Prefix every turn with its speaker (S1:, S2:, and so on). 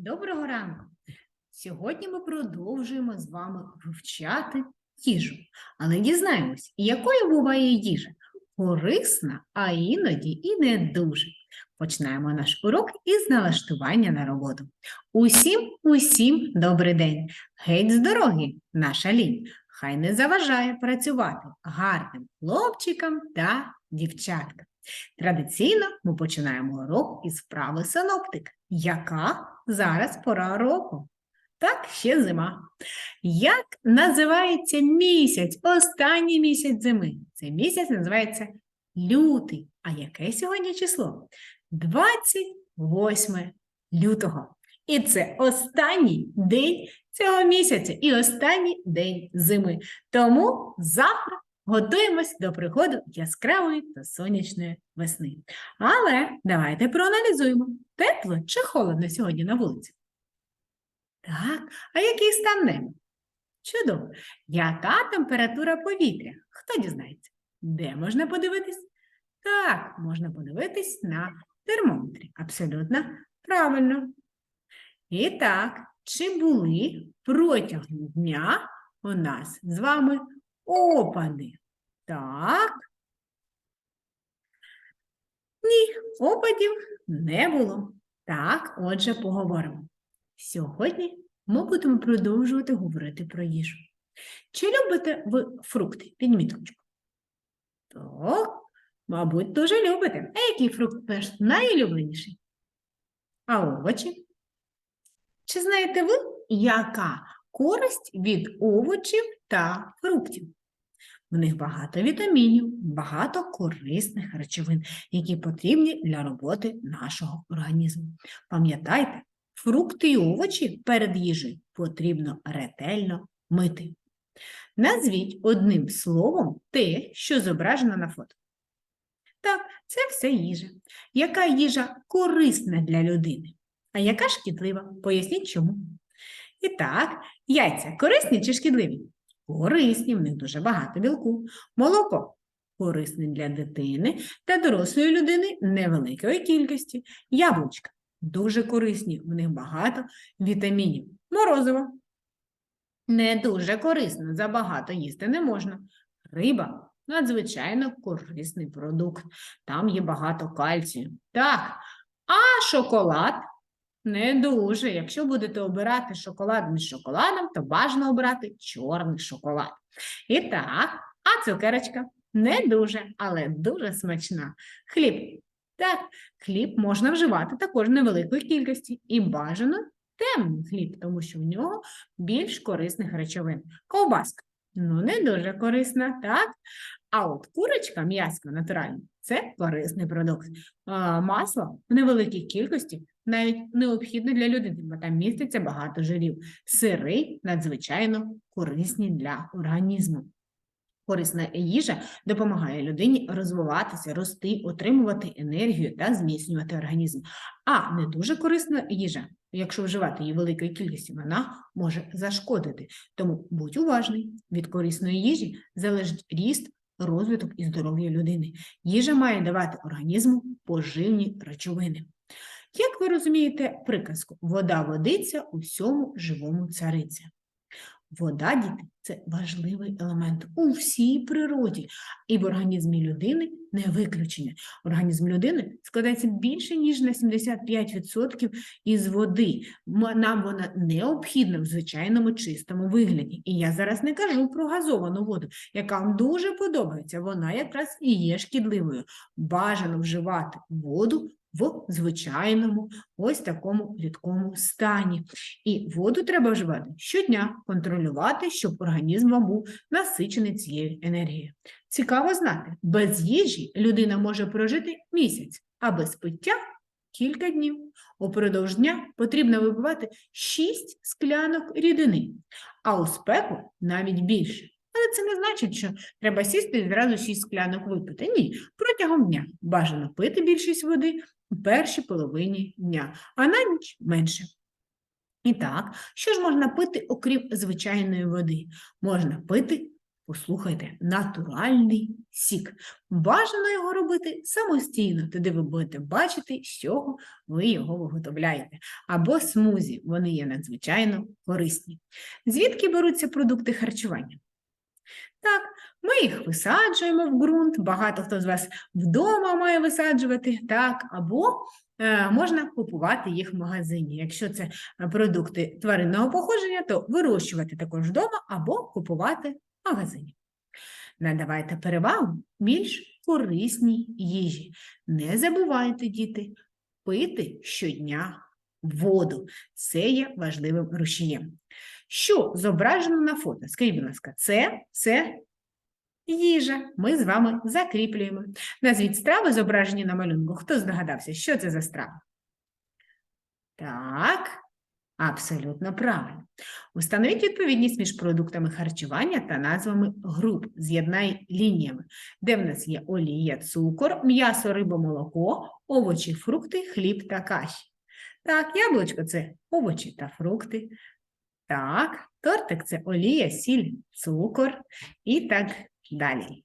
S1: Доброго ранку! Сьогодні ми продовжуємо з вами вивчати їжу, але дізнаємось, якою буває їжа корисна, а іноді і не дуже. Починаємо наш урок із налаштування на роботу. Усім, усім добрий день! Геть з дороги, наша лінь! Хай не заважає працювати гарним хлопчикам та дівчаткам. Традиційно ми починаємо урок із вправи синоптик. Яка зараз пора року? Так, ще зима. Як називається місяць, останній місяць зими? Цей місяць називається лютий. А яке сьогодні число? 28 лютого. І це останній день цього місяця і останній день зими. Тому завтра готуємось до приходу яскравої та сонячної весни. Але давайте проаналізуємо, тепло чи холодно сьогодні на вулиці? Так, а який стан неба? Чудово. Яка температура повітря? Хто дізнається? Де можна подивитись? Так, можна подивитись на термометрі. Абсолютно правильно. І так, чи були протягом дня у нас з вами опади? Так. Ні, опадів не було. Так, отже, поговоримо. Сьогодні ми будемо продовжувати говорити про їжу. Чи любите ви фрукти? Підніміть ручку. Так, мабуть, дуже любите. А який фрукт ваш найулюбленіший? А овочі? Чи знаєте ви, яка користь від овочів та фруктів? В них багато вітамінів, багато корисних речовин, які потрібні для роботи нашого організму. Пам'ятайте, фрукти і овочі перед їжею потрібно ретельно мити. Назвіть одним словом те, що зображено на фото. Так, це все їжа. Яка їжа корисна для людини, а яка шкідлива? Поясніть чому. І так, яйця корисні чи шкідливі? Корисні, в них дуже багато білку. Молоко корисне для дитини та дорослої людини невеликої кількості. Яблучка дуже корисні, в них багато вітамінів. Морозиво не дуже корисно, забагато їсти не можна. Риба надзвичайно корисний продукт. Там є багато кальцію. Так, а шоколад не дуже. Якщо будете обирати шоколад між шоколадом, то бажано обирати чорний шоколад. І так, а цукерочка не дуже, але дуже смачна. Хліб. Так, хліб можна вживати також невеликої кількості і бажано темний хліб, тому що в нього більш корисних речовин. Ковбаска. Ну, не дуже корисна, так? А от курочка, м'яско натуральне, це корисний продукт. Масло в невеликій кількості навіть необхідне для людини, бо там міститься багато жирів. Сири надзвичайно корисні для організму. Корисна їжа допомагає людині розвиватися, рости, отримувати енергію та зміцнювати організм. А не дуже корисна їжа, якщо вживати її великої кількості, вона може зашкодити. Тому будь уважний, від корисної їжі залежить ріст, розвиток і здоров'я людини. Їжа має давати організму поживні речовини. Як ви розумієте приказку, вода водиться, усьому живому цариця. Вода, діти, це важливий елемент у всій природі, і в організмі людини не виключення. Організм людини складається більше, ніж на 75% із води. Нам вона необхідна в звичайному чистому вигляді. І я зараз не кажу про газовану воду, яка вам дуже подобається. Вона якраз і є шкідливою. Бажано вживати воду в звичайному, ось такому рідкому стані. І воду треба вживати щодня, контролювати, щоб організм вам був насичений цією енергією. Цікаво знати, без їжі людина може прожити місяць, а без пиття кілька днів. Упродовж дня потрібно випивати 6 склянок рідини, а у спеку навіть більше. Але це не значить, що треба сісти і зразу 6 склянок випити. Ні, протягом дня бажано пити більшість води у першій половині дня, а на ніч менше. І так, що ж можна пити, окрім звичайної води? Можна пити Послухайте, натуральний сік. Бажано його робити самостійно, тоді ви будете бачити, з чого ви його виготовляєте. Або смузі, вони є надзвичайно корисні. Звідки беруться продукти харчування? Так, ми їх висаджуємо в ґрунт, багато хто з вас вдома має висаджувати, так, або е, можна купувати їх в магазині. Якщо це продукти тваринного походження, то вирощувати також вдома або купувати в магазині. Надавайте перевагу більш корисній їжі. Не забувайте, діти, пити щодня воду. Це є важливим рушієм. Що зображено на фото? Скажіть, будь ласка, це, це їжа. Ми з вами закріплюємо. Назвіть страви, зображені на малюнку. Хто здогадався, що це за страва? Так, абсолютно правильно. Установіть відповідність між продуктами харчування та назвами груп. З'єднай лініями, де в нас є олія, цукор, м'ясо, риба, молоко, овочі, фрукти, хліб та каші. Так, яблучко це овочі та фрукти. Так, тортик це олія, сіль, цукор і так далі.